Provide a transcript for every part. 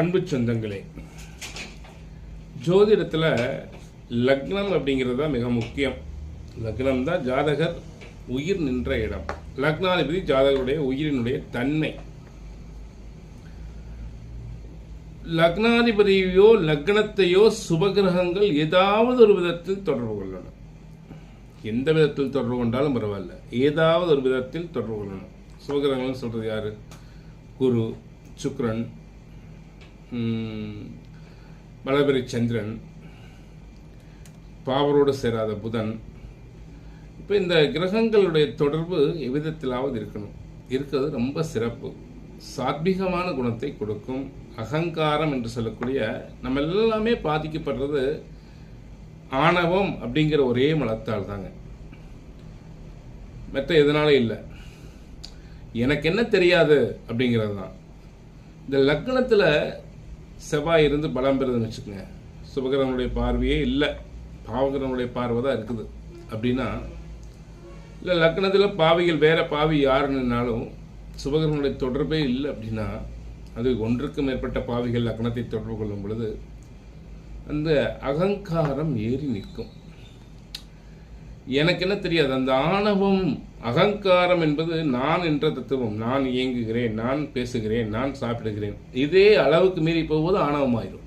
அன்பு சொந்தங்களே ஜோதிடத்தில் லக்னம் அப்படிங்கிறது தான் மிக முக்கியம். லக்னம் தான் ஜாதகர் உயிர் நின்ற இடம். லக்னாதிபதி ஜாதகருடைய உயிரினுடைய தன்மை. லக்னாதிபதியோ லக்னத்தையோ சுபகிரகங்கள் ஏதாவது ஒரு விதத்தில் தொடர்பு கொள்ளணும். எந்த விதத்தில் தொடர்பு கொண்டாலும் பரவாயில்ல. ஏதாவது ஒரு விதத்தில் தொடர்பு கொள்ளணும். சுபகிரகங்கள்னு சொல்கிறது யாரு? குரு சுக்ரன் வளபெரி சந்திரன் பாவரோடு சேராத புதன். இப்போ இந்த கிரகங்களுடைய தொடர்பு எவ்விதத்திலாவது இருக்கணும். இருக்கிறது ரொம்ப சிறப்பு. சாத்விகமான குணத்தை கொடுக்கும். அகங்காரம் என்று சொல்லக்கூடிய நம்ம எல்லாமே பாதிக்கப்படுறது ஆணவம் அப்படிங்கிற ஒரே மலத்தால் தாங்க. மற்ற எதனாலும் இல்லை? எனக்கு என்ன தெரியாது அப்படிங்கிறது தான். இந்த லக்னத்தில் செவ்வாய் இருந்து பலம் பெறுதுன்னு வச்சுக்கோங்க. சுபகிரகனுடைய பார்வையே இல்லை. பாவகிரகனுடைய பார்வை தான் இருக்குது. அப்படின்னா இல்லை லக்னத்தில் பாவிகள் வேற பாவி யாருன்னாலும் சுபகிரகனுடைய தொடர்பே இல்லை அப்படின்னா அது ஒன்றுக்கு மேற்பட்ட பாவிகள் லக்னத்தை தொடர்பு கொள்ளும் பொழுது அந்த அகங்காரம் ஏறி நிற்கும். எனக்கு என்ன தெரியாது அந்த ஆணவம் அகங்காரம் என்பது நான் என்ற தத்துவம். நான் இயங்குகிறேன் நான் பேசுகிறேன் நான் சாப்பிடுகிறேன். இதே அளவுக்கு மீறி போவது ஆணவமாயிரும்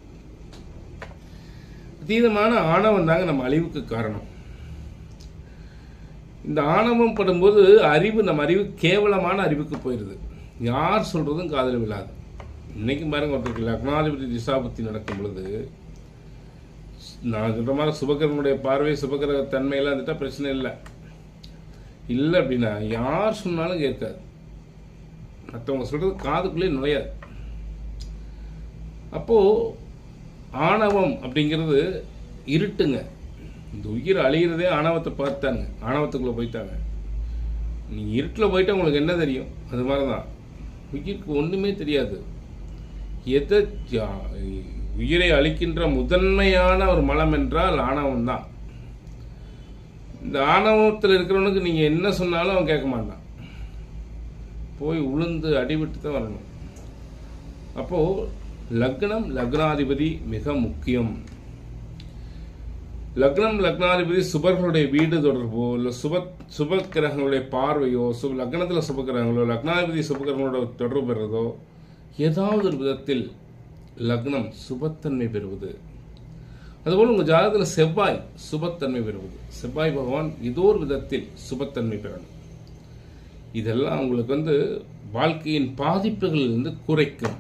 அதீதமான ஆணவம் தாங்க நம்ம அழிவுக்கு காரணம். இந்த ஆணவம் படும்போது அறிவு நம்ம அறிவு கேவலமான அறிவுக்கு போயிடுது யார் சொல்கிறதும் காதல் விழாது. இன்னைக்கு பாருங்க ஒருத்தருக்கு லக்னாதிபதி திசாபுத்தி நடக்கும் பொழுது நான் சொல்கிற மாதிரி சுபகரனுடைய பார்வை சுபகிரக தன்மையெல்லாம் வந்துட்டால் பிரச்சனை இல்லை. இல்லை அப்படின்னா யார் சொன்னாலும் கேட்காது. மற்றவங்க சொல்கிறது காதுக்குள்ளே நுழையாது. அப்போ ஆணவம் அப்படிங்கிறது இருட்டுங்க. இந்த உயிர் அழிகிறதே ஆணவத்தை பார்த்தாங்க. ஆணவத்துக்குள்ளே போயிட்டாங்க. நீ இருட்டில் போயிட்டு உங்களுக்கு என்ன தெரியும்? அது மாதிரி தான் உயிருக்கு ஒன்றுமே தெரியாது. எதை உயிரை அழிக்கின்ற முதன்மையான ஒரு மலம் என்றால் ஆணவம் தான் இந்த ஆணவத்தில் இருக்கிறவனுக்கு நீங்கள் என்ன சொன்னாலும் அவன் கேட்க மாட்டான். போய் உளுந்து அடிபட்டு தான் வரணும். அப்போது லக்னம் லக்னாதிபதி மிக முக்கியம். லக்னம் லக்னாதிபதி சுபர்களுடைய வீடு தொடர்போ இல்லை சுப சுப கிரகங்களுடைய பார்வையோ சுப லக்னத்தில் சுபகிரகங்களோ லக்னாதிபதி சுபகிரகங்களோட தொடர்பு பெறுறதோ ஏதாவது ஒரு விதத்தில் லக்னம் சுபத்தன்மை பெறுவது. அதுபோல் உங்கள் ஜாதகத்தில் செவ்வாய் சுபத்தன்மை பெறுவது. செவ்வாய் பகவான் ஏதோ ஒரு விதத்தில் சுபத்தன்மை பெறணும். இதெல்லாம் உங்களுக்கு வந்து வாழ்க்கையின் பாதிப்புகளிலிருந்து குறைக்கும்.